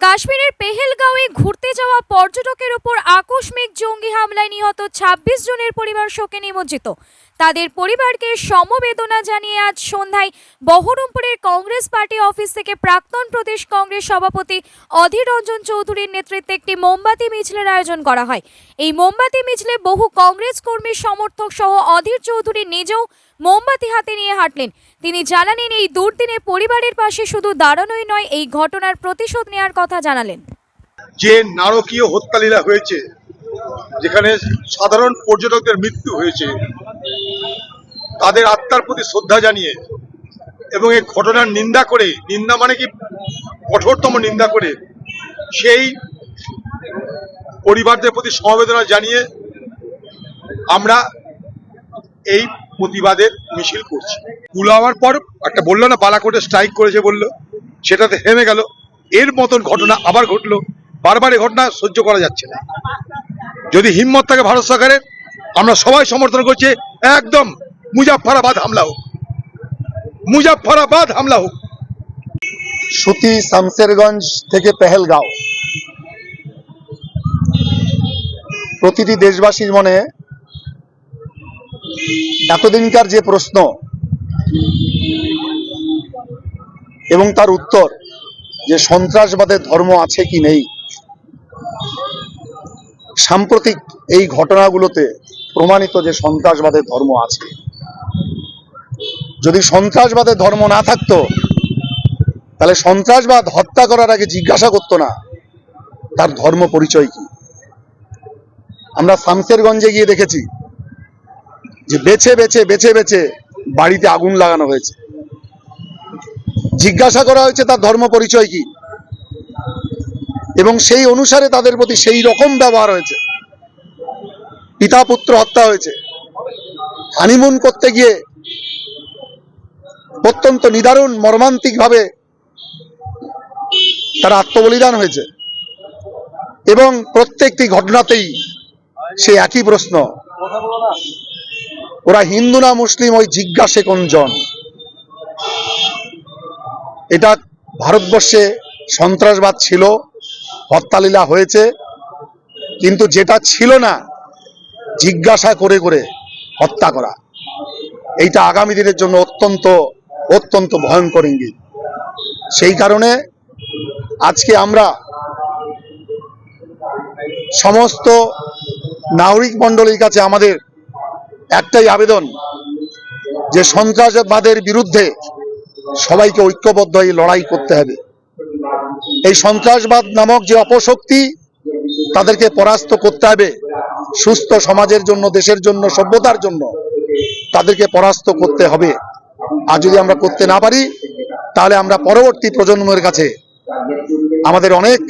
কাশ্মীরের পেহেলগাঁওয়ে ঘুরতে যাওয়া পর্যটকের উপর আকস্মিক জঙ্গি হামলায় নিহত ২৬ জনের পরিবার শোকে নিমজ্জিত। তাদের পরিবারকে সমবেদনা জানিয়ে আজ সন্ধ্যায় বহরমপুরের কংগ্রেস পার্টি অফিস থেকে প্রাক্তন প্রদেশ কংগ্রেস সভাপতি অধীর রঞ্জন চৌধুরীর নেতৃত্বে একটি মোমবাতি মিছিলের আয়োজন করা হয়। এই মোমবাতি মিছিলে বহু কংগ্রেস কর্মীর সমর্থক সহ অধীর চৌধুরী নিজেও মোমবাতি হাতে নিয়ে হাঁটলেন। তিনি জানালেন, এই দুর্দিনে পরিবারের পাশে শুধু দাঁড়ানোই নয়, এই ঘটনার প্রতিশোধ নেওয়ার কথা জানালেন। যে নারকীয় হত্যালীলা হয়েছে, যেখানে সাধারণ পর্যটকদের মৃত্যু হয়েছে তাদের আত্মার প্রতি শ্রদ্ধা জানিয়ে এবং এই ঘটনার নিন্দা করে, নিন্দা মানে কি? কঠোরতম নিন্দা করে সেই পরিবারদের প্রতি সমবেদনা জানিয়ে আমরা এই প্রতিবাদের মিছিল করছি। পুলওয়ামার পর একটা বলল না, বালাকোটে স্ট্রাইক করেছে বলল, সেটাতে হেমে গেল। এর মতন ঘটনা আবার ঘটলো। বারবার এই ঘটনা সহ্য করা যাচ্ছে না। যদি হিম্মত থাকে ভারত সরকারের, আমরা সবাই সমর্থন করছি একদম মুজাফফরাবাদ হামলা হোক। মুজাফফরাবাদ হামলা হোক। সুতি শামসেরগঞ্জ থেকে পেহেলগাঁও। প্রতিটি দেশবাসীর মনে এতদিনকার যে প্রশ্ন এবং তার উত্তর যে সন্ত্রাসবাদের ধর্ম আছে কি নেই, সাম্প্রতিক এই ঘটনাগুলোতে প্রমাণিত যে সন্ত্রাসবাদের ধর্ম আছে। যদি সন্ত্রাসবাদের ধর্ম না থাকতো, তাহলে সন্ত্রাসবাদ হত্যা করার আগে জিজ্ঞাসা করতো না, তার ধর্ম পরিচয় কি? আমরা শামসেরগঞ্জে গিয়ে দেখেছি যে বেছে বেছে বেছে বেছে বাড়িতে আগুন লাগানো হয়েছে। জিজ্ঞাসা করা হয়েছে তার ধর্ম পরিচয় কি? এবং সেই অনুসারে তাদের প্রতি সেই রকম ব্যবহার হয়েছে। পিতা পুত্র হত্যা হয়েছে। হানিমুন করতে গিয়ে অত্যন্ত নিদারুণ মর্মান্তিক ভাবে তার আত্মবলিদান হয়েছে। এবং প্রত্যেকটি ঘটনাতেই সে একই প্রশ্ন, ওরা হিন্দু না মুসলিম? ওই জিজ্ঞাসে কোনজন? এটা ভারতবর্ষে সন্ত্রাসবাদ ছিল, হত্যালীলা হয়েছে, কিন্তু যেটা ছিল না জিজ্ঞাসা করে করে হত্যা করা। এইটা আগামী দিনের জন্য অত্যন্ত অত্যন্ত ভয়ঙ্কর ইঙ্গিত। সেই কারণে আজকে আমরা সমস্ত নাগরিক মণ্ডলীর কাছে আমাদের একটাই আবেদন যে সন্ত্রাসবাদের বিরুদ্ধে সবাইকে ঐক্যবদ্ধ হয়ে লড়াই করতে হবে। এই সন্ত্রাসবাদ নামক যে অপশক্তি তাদেরকে পরাস্ত করতে হবে। সুস্থ সমাজের জন্য, দেশের জন্য, সভ্যতার জন্য তাদেরকে পরাস্ত করতে হবে। আর যদি আমরা করতে না পারি, তাহলে আমরা পরবর্তী প্রজন্মের কাছে আমাদের অনেক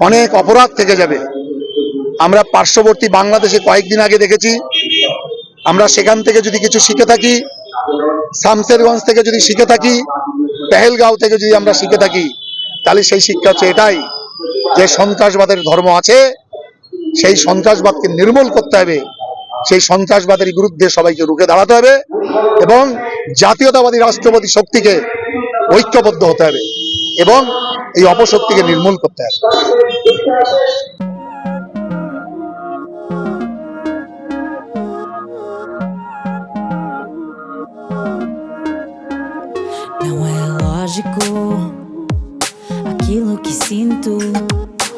অনেক অপরাধ থেকে যাবে। আমরা পার্শ্ববর্তী বাংলাদেশে কয়েকদিন আগে দেখেছি, আমরা সেখান থেকে যদি কিছু শিখে থাকি, শামসেরগঞ্জ থেকে যদি শিখে থাকি, পেহেলগাঁও থেকে যদি আমরা শিখে থাকি, তাহলে সেই শিক্ষা হচ্ছে এটাই যে সন্ত্রাসবাদের ধর্ম আছে সেই সন্ত্রাসবাদকে নির্মূল করতে হবে। সেই সন্ত্রাসবাদের বিরুদ্ধে সবাইকে রুখে দাঁড়াতে হবে এবং জাতীয়তাবাদী রাষ্ট্রপতি শক্তিকে ঐক্যবদ্ধ হতে হবে এবং এই অপশক্তিকে নির্মূল করতে হবে। Aquilo que sinto.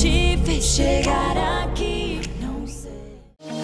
te fez chegar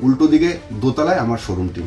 উল্টো দিকে দোতলায় আমার শোরুমটি